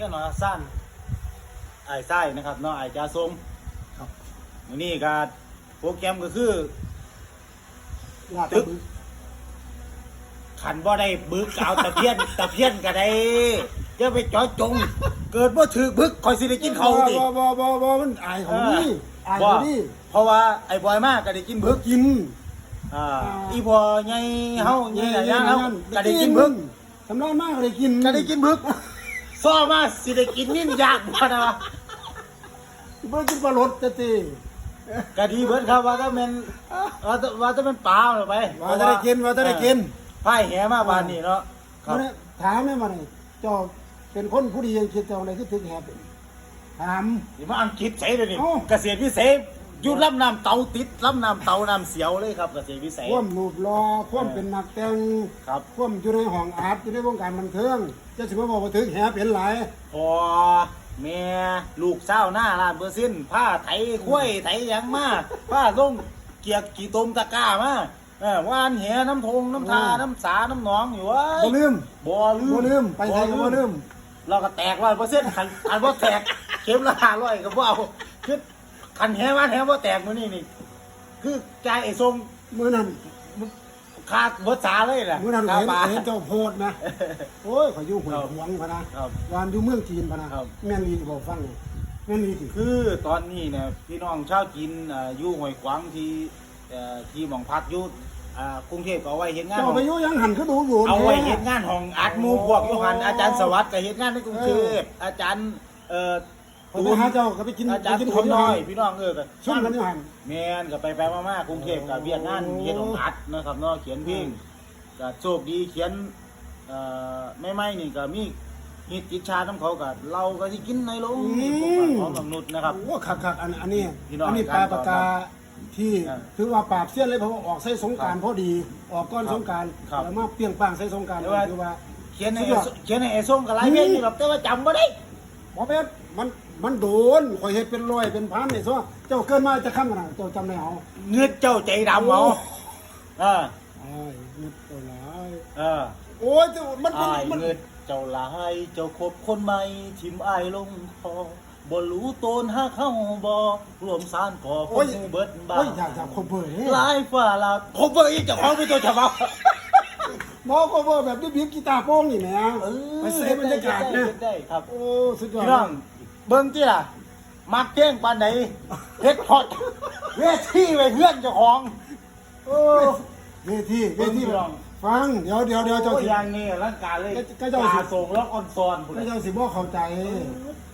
แค่หน่อยสั้นไอ้ไส้นะครับเนาะไอ้จาทรงครับมื้อนี่ก็โปรแกรมก็คือลาดตึกขันบ่ได้บึกก็เอาตะเพียนตะเพียนก็ได้จะไปจ่อจง เกิดบ่ถือบึกคอยสิได้กินเขาวติบ่บ่บ่บ่มันอายของนี่อายบ่ของนี่เพราะว่าไอ้บอยมากก็ได้กินบึกกินอ่าอ่าอีพอใหญ่เฮาใหญ่หลายอย่างเฮาก็ได้กินบึกทำได้มากก็ได้กินก็ได้กินบึก ซ้อมาสิได้กินนิ่นยากบ่นะวะเบิ่งกินปลาลดจะตีก็ดีเบิดครับว่าถ้าแม่นว่าถ้าว่าถ้าเป็นปลาเอาไปว่าจะได้กินว่าจะได้กินพายแหมาบานนี้เนาะครับมันถามได้มาหน่อยเจ้าเป็นคนผู้ดียังคิดเจ้าอะไรคือถึงแหบถามนี่มาอังกฤษใช้เลยนี่เอ้าเกษตรวิเศษ อยู่ลำน้ำเตาติดลำน้ำเตาน้ำเสียวเลยครับเกษตรวิเศษความรูปรอความเป็นนักแต่งครับ ความอยู่ในห้องอาร์ตอยู่ในวงการบันเทิงจะสิมาบอกว่าถึงแหบเห็นหลายพอแม่ลูกเศร้าวหน้าล้านเปอร์เซ็นต์ผ้าไถคุ้ยไถหยังมาผ้าลงเกียกกี่ตมตะกร้ามาเออว่านแหน้ำทงน้ำทาน้ำสาน้ำหนองอยู่เว้ยบ่ลืมบ่ลืมบ่ลืมไปใส่ก็บ่ลืมเราก็แตกร้อยเปอร์เซ็นต์ขันขันว่าแตกเข็มละห้าร้อยก็บ่เอาคือ ขันแหว่านแหว่าแตกมื้อนี้นี่ คือจ่ายไอ้ทรงมื้อนั้นขาดบ่สาเลยน่ะมื้อนั้นค่าเห็นปลา เห็นเจ้าโพดนะโอ้ยขอยอยู่หวยหวงพะนะครับวานอยู่เมืองจีนพะนะครับ แม่นลีบอกฟังนี่แม่นลีติคือตอนนี้เนี่ยพี่น้องชาวจีนเอ่ออยู่ห้วยขวางที่เอ่อที่หม่องพักอยู่อ่ากรุงเทพก็เอาไว้เฮ็ดงานเจ้าไปอยู่ยังหันก็ดูอยู่เอาไว้แท้เฮ็ดงานของอัดหมู่พวกอยู่หันอาจารย์สวัสดิ์ก็เฮ็ดงานในกรุงเทพอาจารย์เอ่อ ขอยไปหาเจ้าก็ไปกินอาจารย์ไปกินทุข้าวนน้อยอยู่พี่น้องเออก็ชุ่มกันอยู่หัน แม่นก็ไปไปมาๆกรุงเทพก็เวียดงานเฮ็ดของอัดนะครับเนาะเขียนเพลงก็โชคดีเขียนเอ่อไม่ไม่ๆนี่ก็มีฮิตติดชาติน้ำเขาก็เราก็สิกินในโรงนี่พวกมันของมนุษย์นะครับ โอ้คักคักๆอันอันนี้พี่น้องอันนี้ปลาปากกาที่อ่าถือว่าปราบเสี้ยนเลยเพราะว่าออกใส่สงกรารครับพอดีออกก้อนครับสงกรารครับแล้วมาเปรี้ยงปังใส่สงกรารแต่ว่า ถือว่า เขียนในสุดยอด เขียนในไอ้ส้มกับลายเพลงนี่แบบแต่ว่าจำบ่ได้ หมอเพชรมัน มันโดนข่อยเฮ็ดเป็นร้อยเป็นพันนี่ซัวเจ้าเกินมาจะค้ำขนาดเจ้าจำได้เอาเงือดเจ้าใจดำเอาเออไอ้ายนึกตัวหลายเออโอ้ยเจ้ามันมันอายมันเงือดเจ้าหลายเจ้าคบคนใหม่ทิมอายลงคอบ่รู้ตนหาเข้าบ่รวมสารก่อคนหูเบิดบ้าโอ้ยอยากจะคบเบอร์นี่หลายฝ่าลาคบเบอร์อีกเจ้าของเป็นตัวฉบับ หมอคบเบอร์แบบนี้บีบกีตาร์โป้งนี่แหมเออไปใส่บรรยากาศได้นะได้ได้ครับ โอ้สุดยอดพี่น้อง เบิ่งที่ล่ะ มักเที่ยงปานไหนเฮ็ดพอดเวทีไว้เพื่อนเจ้าของโอ้ เวทีเวทีเบิ่งพี่น้อง ฟัง เดี๋ยวเดี๋ยวเดี๋ยวเจ้าโอ้สิยางนี่ร่างกายเลยก็เจ้าสิ ตส่งแล้วออนซอนพุ่นเจ้าน่ะสิบ่เข้าใจ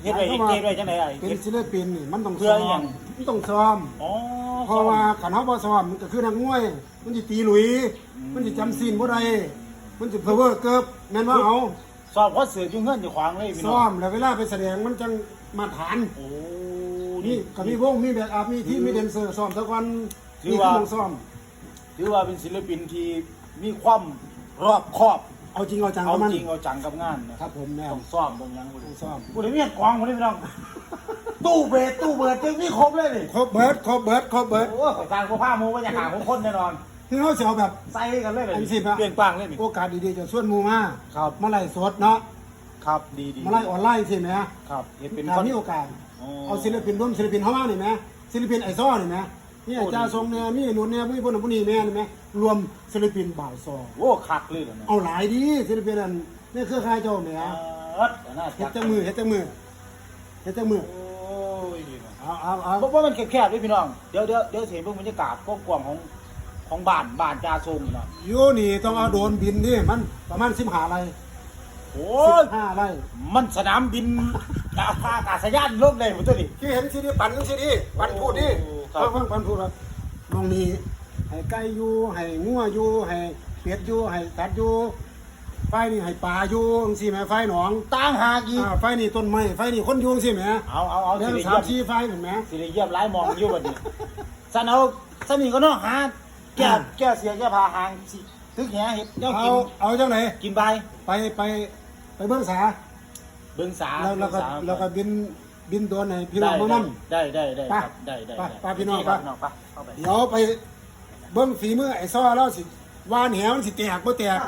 เฮ็ดไว้เฮ็ดเฮ็ดไว้จังได๋อะเป็นศิลปินนี่มันต้องเพื่ซ้อออิหยัมงมันต้องซ้อม อ๋อเพราะว่าขันเฮาบ่ซ้อมมันก็คือนักมวย มันสิตีหลุย มันสิจำศีลบ่ได้มันสิเพ้อเว้อเกิบแม่นว่าเอาสอบเพราะเสือจุงเฮือนอยู่ขวางเลยพี่น้ซ้อองมแล้วเวลาไปแสดงมันจัง มาตรฐานโอ้นี่ก็มีวงมีแบกอัพมีทีมมีแดนเซอร์ซ้อมทุกวันถือนี่ว่าคือวงซ้อม ถือว่าเป็นศิลปินที่มีความรอบคอบเอาจริงเอาจังเอากับมันจริงเอาจังกับงานนะครับผมแม่ต้องซ้อมต้องหยังบ่ต้ได้องซ้อมกูได้เมียกองบ่ได้พี่น้องตู้เบสตู้เบิดจึงมีครบเลยนี่ครบเบิร์ดครบเบิร์ดครบเบิร์ดโอ้ยการกูผ้าหมูว่าจะหาของคนแน่นอนที่เขาสิเอาแบบใส่กันเลยเลยอันสิบอะเปลี่ยนปางเลยนี่โอกาสดีๆจะชวนหมู่มาครับมาไล่สดเนาะ ครับดีดีมาไล่ออนไลน์สิแหมครับเห็นเป็นถ้าคนมีโอกาสอ๋อเอาศิลปินร่วมศิลปินเข้ามาหน่อยไหมศิลปินไอซ้อหน่อยไหมนี่อาจารย์ทรงเนี่ยมีไอ้หนุนเนี่ยมีพวกนั้นพวกนี้แม่หน่อยไหมรวมศิลปินบ่าวซอโอ้คักเลยเหรอเนี่ยเอาหลายดีศิลปินอันนี่เครือข่ายเจ้าแหมเอิ้นน่าเฮ็ดจังมือเฮ็ดจังมือเฮ็ดจังมือโอ้ยดีนะเอาเอาเอาเพราะว่ามันแคบๆด้วยพี่น้องเดี๋ยวเดี๋ยวเดี๋ยวเสียงเพิ่งบรรยากาศกว้างๆของของบ้านบ้านจาทรงเนาะอยู่นี่ต้องเอาโดรนบินนี่มันประมาณ15ไร่ โอ้ย15ไร่มันสนามบินอากาศยานลบเลยผมตัวนี้คือเห็นสิดิปั่นสิดิปั่นพูดดิโอ้ครับฟังฟังปั่นพูดว่าตรงนี้ให้ไก่อยู่ให้งัวอยู่ให้เป็ดอยู่ให้สัตว์อยู่ไฟนี่ให้ปลาอยู่จังซี่แหม่ไฟหนองต่างหากอีกอ่าไฟนี่ต้นไม้ไฟนี่คนอยู่จังซี่แหม่เอาเอาเอาเรื่สิองริสาเยี่มยมสี่ไฟเห็นไหม สิริเยี่ยมร้ายมองอยู่บัดนี้สันเอาสมีก็เนาะหาแก้แก้เสียแก้พาหางสิตึกแหเฮ็ดเจ้าเอากินเอาจังไหนกินใบไปไป ไปเบื้องสาเบิ่งสาแล้วแล้วก็เบิ่งสาแล้วก็บินบินตัวในพี่น้องเมืองนั่นได้ได้ได้ไปครับได้ได้ไปได้ไปพี่น้องครับไปน้องไปเข้าไปเดี๋ยวไปเบื้องฝีมือไอ้ซ้อแล้วสิวานแหวมันสิแตกบ่แตก